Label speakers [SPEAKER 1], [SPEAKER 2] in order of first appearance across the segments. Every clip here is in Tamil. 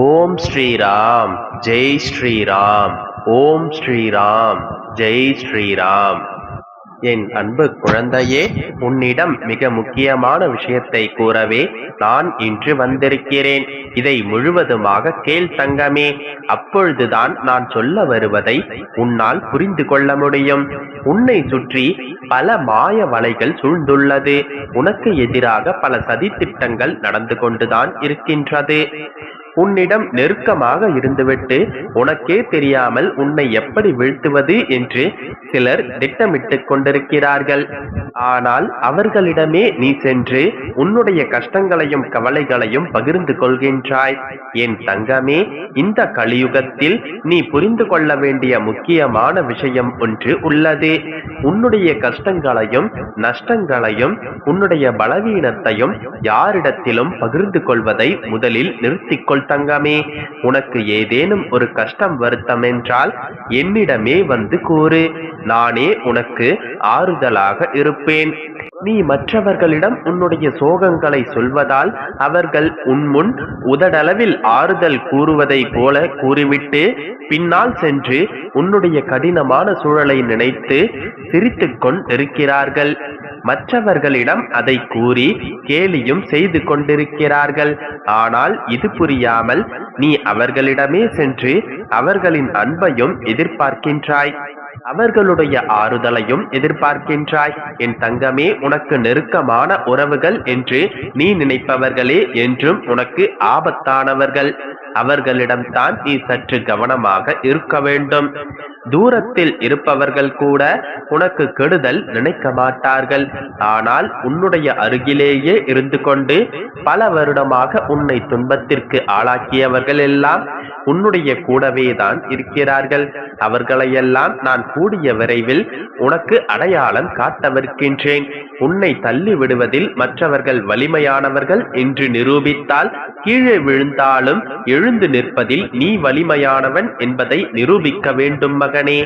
[SPEAKER 1] ஓம் ஸ்ரீராம் ஜெய் ஸ்ரீராம் ஓம் ஸ்ரீராம் ஜெய் ஸ்ரீராம். என் அன்பு குழந்தையே உன்னிடம் மிக முக்கியமான விஷயத்தை கூறவே நான் இன்று வந்திருக்கிறேன். இதை முழுவதுமாக கேள் தங்கமே. அப்பொழுதுதான் நான் சொல்ல வருவதை உன்னால் புரிந்து கொள்ள முடியும். உன்னை சுற்றி பல மாய வலைகள் சூழ்ந்துள்ளது. உனக்கு எதிராக பல சதித்திட்டங்கள் நடந்து கொண்டுதான் இருக்கின்றது. உன்னிடம் நெருக்கமாக இருந்துவிட்டு உனக்கே தெரியாமல் உன்னை எப்படி வீழ்த்துவது என்று சிலர் திட்டமிட்டுக் கொண்டிருக்கிறார்கள். ஆனால் அவர்களிடமே நீ சென்று உன்னுடைய கஷ்டங்களையும் கவலைகளையும் பகிர்ந்து கொள்கின்றாய். என் தங்கமே இந்த கலியுகத்தில் நீ புரிந்து கொள்ள வேண்டிய முக்கியமான விஷயம் ஒன்று உள்ளது. உன்னுடைய கஷ்டங்களையும் நஷ்டங்களையும் உன்னுடைய பலவீனத்தையும் யாரிடத்திலும் பகிர்ந்து கொள்வதை முதலில் நிறுத்திக்கொள் தங்கமே உனக்கு ஏதேனும் ஒரு கஷ்டம் வருத்தம் என்றால் என்னிடமே வந்து கூறு. நானே உனக்கு ஆறுதலாக இருப்பேன். நீ மற்றவர்களிடம் உன்னுடைய சோகங்களை சொல்வதால் அவர்கள் உன்முன் உதடளவில் ஆறுதல் கூறுவதை போல கூறிவிட்டு பின்னால் சென்று உன்னுடைய கடினமான சூழலை நினைத்து சிரித்துக்கொண்டிருக்கிறார்கள். மற்றவர்களிடம் அதை கூறி கேலியும் செய்து கொண்டிருக்கிறார்கள். ஆனால் இது புரியாமல் நீ அவர்களிடமே சென்று அவர்களின் அன்பையும் எதிர்பார்க்கின்றாய். அவர்களுடைய ஆறுதலையும் எதிர்பார்க்கின்றாய். என் தங்கமே உனக்கு நெருக்கமான உறவுகள் என்று நீ நினைப்பவர்களே என்றும் உனக்கு ஆபத்தானவர்கள். அவர்களிடம்தான் நீ சற்று கவனமாக இருக்க வேண்டும். தூரத்தில் இருப்பவர்கள் கூட உனக்கு கெடுதல் நினைக்க மாட்டார்கள். ஆனால் உன்னுடைய அருகிலேயே இருந்து கொண்டு பல வருடமாக உன்னை துன்பத்திற்கு ஆளாக்கியவர்கள் எல்லாம் உன்னுடைய கூடவே தான் இருக்கிறார்கள். அவர்களையெல்லாம் நான் கூடிய விரைவில் உனக்கு அடையாளம் காட்டவிருக்கின்றேன். உன்னை தள்ளி விடுவதில் மற்றவர்கள் வலிமையானவர்கள் என்று நிரூபித்தால் கீழே விழுந்தாலும் எழுந்து நிற்பதில் நீ வலிமையானவன் என்பதை நிரூபிக்க வேண்டும் மகனே.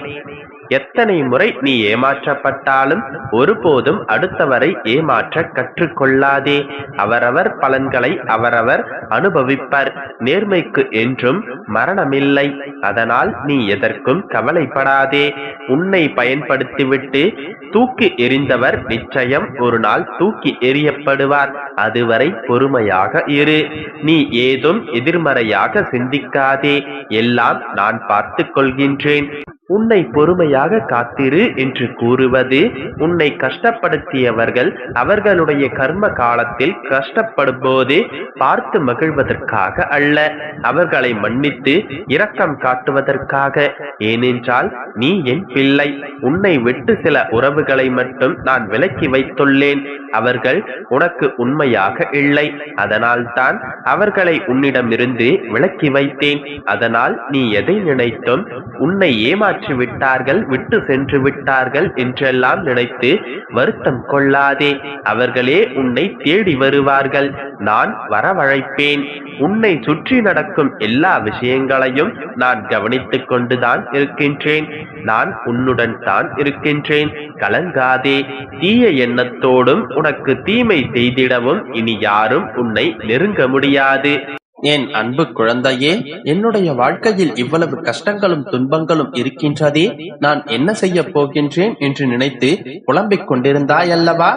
[SPEAKER 1] எத்தனை முறை நீ ஏமாற்றப்பட்டாலும் ஒருபோதும் அடுத்தவரை ஏமாற்ற கற்றுக்கொள்ளாதே. அவரவர் பலன்களை அவரவர் அனுபவிப்பர். நேர்மைக்கு என்றும் மரணமில்லை. அதனால் நீ எதற்கும் கவலைப்படாதே. உன்னை பயன்படுத்திவிட்டு தூக்கி எறிந்தவர் நிச்சயம் ஒரு நாள் தூக்கி எறியப்படுவார். அதுவரை பொறுமையாக இரு. நீ ஏதும் எதிர்மறையாக சிந்திக்காதே. எல்லாம் நான் பார்த்து கொள்கின்றேன். உன்னை பொறுமையாக காத்திரு என்று கூறுவது உன்னை கஷ்டப்படுத்தியவர்கள் அவர்களுடைய கர்ம காலத்தில் கஷ்டப்படும் போது பார்த்து மகிழ்வதற்காக அல்ல அவர்களை மன்னித்து இரக்கம் காட்டுவதற்காக. ஏனென்றால் நீ என் பிள்ளை உன்னை விட்டு சில உறவுகளை மட்டும் நான் விலக்கி வைத்துள்ளேன். அவர்கள் உனக்கு உண்மையாக இல்லை அதனால்தான் அவர்களை உன்னிடமிருந்து விலக்கி வைத்தேன். அதனால் நீ எதை நினைத்தும் உன்னை ஏமாற்ற விட்டார்கள் விட்டு சென்று விட்டார்கள் என்றெல்லாம் நினைத்து வருத்தம் கொள்ளாதே. அவர்களே உன்னை தேடி வருவார்கள். நான் வரவழைப்பேன். உன்னை சுற்றி நடக்கும் எல்லா விஷயங்களையும் நான் கவனித்துக் கொண்டுதான் இருக்கின்றேன். நான் உன்னுடன் தான் இருக்கின்றேன். கலங்காதே. தீய எண்ணத்தோடும் உனக்கு தீமை செய்திடவும் இனி யாரும் உன்னை நெருங்க முடியாது. என் அன்பு குழந்தையே என்னுடைய வாழ்க்கையில் இவ்வளவு கஷ்டங்களும் துன்பங்களும் இருக்கின்றதே நான் என்ன செய்ய போகின்றேன் என்று நினைத்து புலம்பிக் கொண்டிருந்தாய் அல்லவா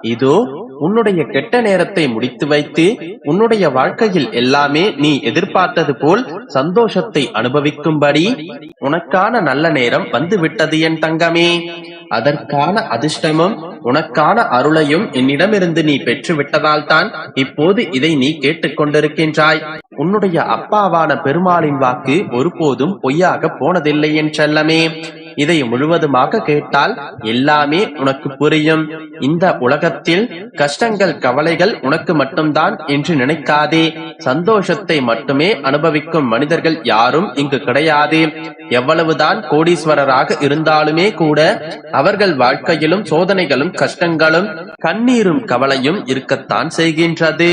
[SPEAKER 1] இதோ உன்னுடைய கெட்ட நேரத்தை முடித்து வைத்து உன்னுடைய வாழ்க்கையில் எல்லாமே நீ எதிர்பார்த்தது போல் சந்தோஷத்தை அனுபவிக்கும்படி உனக்கான நல்ல நேரம் வந்து விட்டது என் தங்கமே. அதற்கான அதிர்ஷ்டமும் உனக்கான அருளையும் என்னிடமிருந்து நீ பெற்று தான் இப்போது இதை நீ கேட்டுக்கொண்டிருக்கின்றாய். உன்னுடைய அப்பாவான பெருமாளின் வாக்கு ஒருபோதும் பொய்யாக போனதில்லை என் செல்லமே. இதை முழுவதுமாக கேட்டால் எல்லாமே உனக்கு புரியும். இந்த உலகத்தில் கஷ்டங்கள் கவலைகள் உனக்கு மட்டும்தான் என்று நினைக்காதே. சந்தோஷத்தை மட்டுமே அனுபவிக்கும் மனிதர்கள் யாரும் இங்கு கிடையாது. எவ்வளவுதான் கோடீஸ்வரராக இருந்தாலுமே கூட அவர்கள் வாழ்க்கையிலும் சோதனைகளும் கஷ்டங்களும் கண்ணீரும் கவலையும் இருக்கத்தான் செய்கின்றது.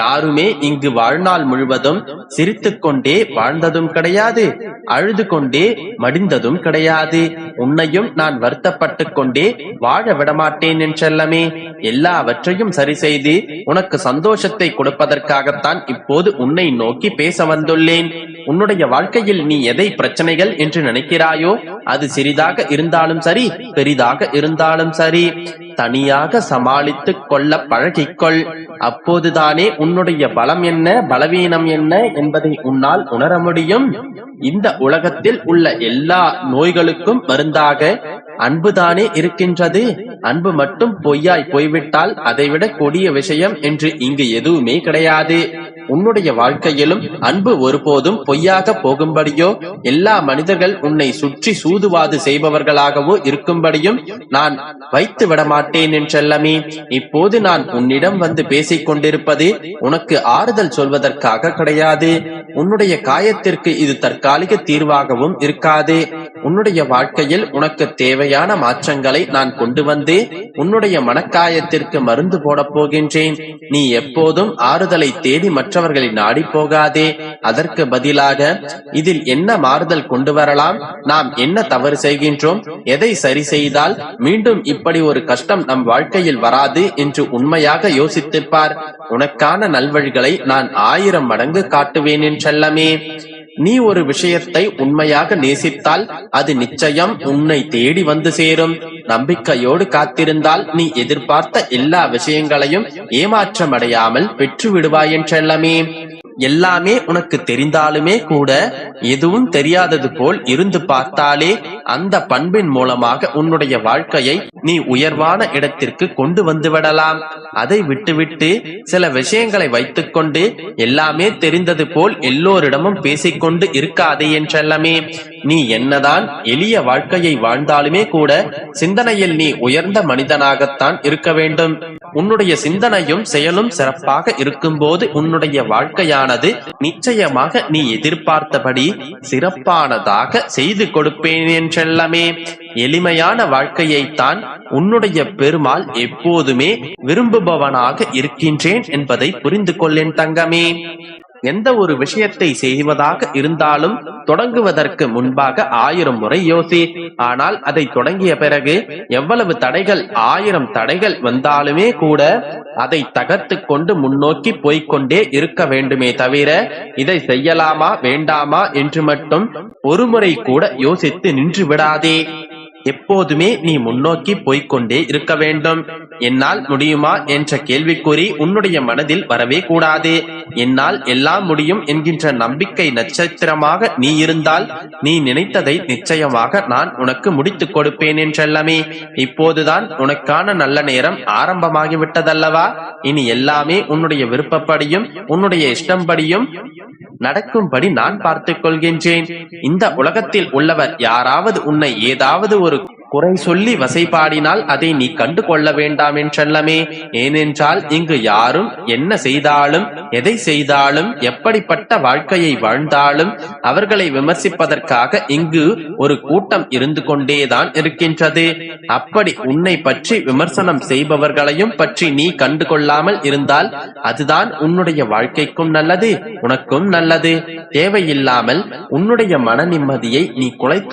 [SPEAKER 1] யாருமே இங்கு வாழ்நாள் முழுவதும் சிரித்துக் கொண்டே வாழ்ந்ததும் கிடையாது அழுது கொண்டே மடிந்ததும் கிடையாது. உன்னையும் நான் வருத்தப்பட்டு கொண்டே வாழ விடமாட்டேன் என் செல்லமே. எல்லாவற்றையும் சரி செய்து உனக்கு சந்தோஷத்தை கொடுப்பதற்காகத்தான் இப்போது உன்னை நோக்கி பேச வந்துள்ளேன். உன்னுடைய வாழ்க்கையில் நீ எதை பிரச்சனைகள் என்று நினைக்கிறாயோ அது சிறிதாக இருந்தாலும் சரி பெரிதாக இருந்தாலும் சரி தனியாக சமாளித்துக் கொள்ள பழகிக்கொள். அப்போதுதானே உன்னுடைய பலம் என்ன பலவீனம் என்ன என்பதை உன்னால் உணர முடியும். இந்த உலகத்தில் உள்ள எல்லா நோய்களுக்கும் மருந்தாக அன்புதானே இருக்கின்றது? அன்பு மட்டும் பொய்யாய் போய்விட்டால் அதைவிட கொடிய விஷயம் என்று இங்கு எதுவுமே கிடையாது. உன்னுடைய வாழ்க்கையிலும் அன்பு ஒருபோதும் பொய்யாக போகும்படியோ எல்லா மனிதர்கள் உன்னை சுற்றி சூதுவாது செய்பவர்களாகவோ இருக்கும்படியும் நான் வைத்து விட மாட்டேன் என் இப்போது நான் உன்னிடம் வந்து பேசிக் கொண்டிருப்பது உனக்கு ஆறுதல் சொல்வதற்காக கிடையாது. உன்னுடைய காயத்திற்கு இது தற்காலிக தீர்வாகவும் இருக்காது. உன்னுடைய வாழ்க்கையில் உனக்கு தேவை தேவையான மாற்றங்களை நான் கொண்டு வந்து உன்னுடைய மனக்காயத்திற்கு மருந்து போடப் போகின்றேன். நீ எப்போதும் ஆறுதலை தேடி மற்றவர்களை நாடி போகாதே. அதற்கு பதிலாக இதில் என்ன மாறுதல் கொண்டு வரலாம்? நாம் என்ன தவறு செய்கின்றோம்? எதை சரி செய்தால் மீண்டும் இப்படி ஒரு கஷ்டம் நம் வாழ்க்கையில் வராது என்று உண்மையாக யோசித்துப்பார் உனக்கான நல்வழிகளை நான் ஆயிரம் மடங்கு காட்டுவேன் என்றல்லமே நீ ஒரு விஷயத்தை உண்மையாக நேசித்தால் அது நிச்சயம் உன்னை தேடி வந்து சேரும். நம்பிக்கையோடு காத்திருந்தால் நீ எதிர்பார்த்த எல்லா விஷயங்களையும் ஏமாற்றமடையாமல் பெற்று விடுவாய் என்றெல்லாமே எல்லாமே உனக்கு தெரிந்தாலுமே கூட எதுவும் தெரியாதது போல் இருந்து பார்த்தாலே அந்த பண்பின் மூலமாக உன்னுடைய வாழ்க்கையை நீ உயர்வான இடத்திற்கு கொண்டு வந்து விடலாம். அதை விட்டுவிட்டு சில விஷயங்களை வைத்துக்கொண்டு எல்லாமே தெரிந்தது போல் எல்லோரிடமும் பேசிக்கொண்டு இருக்காதே என்றெல்லாமே நீ என்னதான் எளிய வாழ்க்கையை வாழ்ந்தாலுமே கூட சிந்தனையில் நீ உயர்ந்த மனிதனாகத்தான் இருக்க வேண்டும். உன்னுடைய சிந்தனையும் செயலும் சிறப்பாக இருக்கும்போது உன்னுடைய வாழ்க்கையானது நிச்சயமாக நீ எதிர்பார்த்தபடி சிறப்பானதாக செய்து கொடுப்பேன் செல்லமே எளிமையான வாழ்க்கையைத்தான் உன்னுடைய பெருமாள் எப்போதுமே விரும்புபவனாக இருக்கின்றேன் என்பதை புரிந்து கொள்ளேன் தங்கமே. எந்த ஒரு விஷயத்தை செய்வதாக இருந்தாலும் தொடங்குவதற்கு முன்பாக ஆயிரம் முறை யோசி. ஆனால் அதை தொடங்கிய பிறகு எவ்வளவு தடைகள் ஆயிரம் தடைகள் வந்தாலுமே கூட அதை தகர்த்து கொண்டு முன்னோக்கி போய்க்கொண்டே இருக்க வேண்டுமே தவிர இதை செய்யலாமா வேண்டாமா என்று மட்டும் ஒருமுறை கூட யோசித்து நின்று விடாதே. எப்போதுமே நீ முன்னோக்கி போய்க்கொண்டே இருக்க வேண்டும். என்னால் முடியுமா என்ற கேள்விக்குறி உன்னுடைய மனதில் வரவே கூடாது. என்னால் எல்லாம் முடியும் என்கின்ற நம்பிக்கை நட்சத்திரமாக நீ இருந்தால் நீ நினைத்ததை நிச்சயமாக நான் உனக்கு முடித்துக் கொடுப்பேன் என்றெல்லாமே. இப்போதுதான் உனக்கான நல்ல நேரம் ஆரம்பமாகிவிட்டதல்லவா? இனி எல்லாமே உன்னுடைய விருப்பப்படியும் உன்னுடைய இஷ்டம்படியும் நடக்கும்படி நான் பார்த்துக் கொள்கின்றேன் இந்த உலகத்தில் உள்ளவர் யாராவது உன்னை ஏதாவது ஒரு குறை சொல்லி வசைபாடினால் அதை நீ கண்டு கொள்ள வேண்டாம் என்றல்லமே ஏனென்றால் இங்கு யாரும் என்ன செய்தாலும் எதை செய்தாலும் எப்படிப்பட்ட வாழ்க்கையை வாழ்ந்தாலும் அவர்களை விமர்சிப்பதற்காக இங்கு ஒரு கூட்டம் இருந்து கொண்டேதான் இருக்கின்றது. அப்படி உன்னை பற்றி விமர்சனம் செய்பவர்களையும் பற்றி நீ கண்டு கொள்ளாமல் இருந்தால் அதுதான் உன்னுடைய வாழ்க்கைக்கும் நல்லது உனக்கும் நல்லது. தேவையில்லாமல் உன்னுடைய மன நிம்மதியை நீ குலைத்து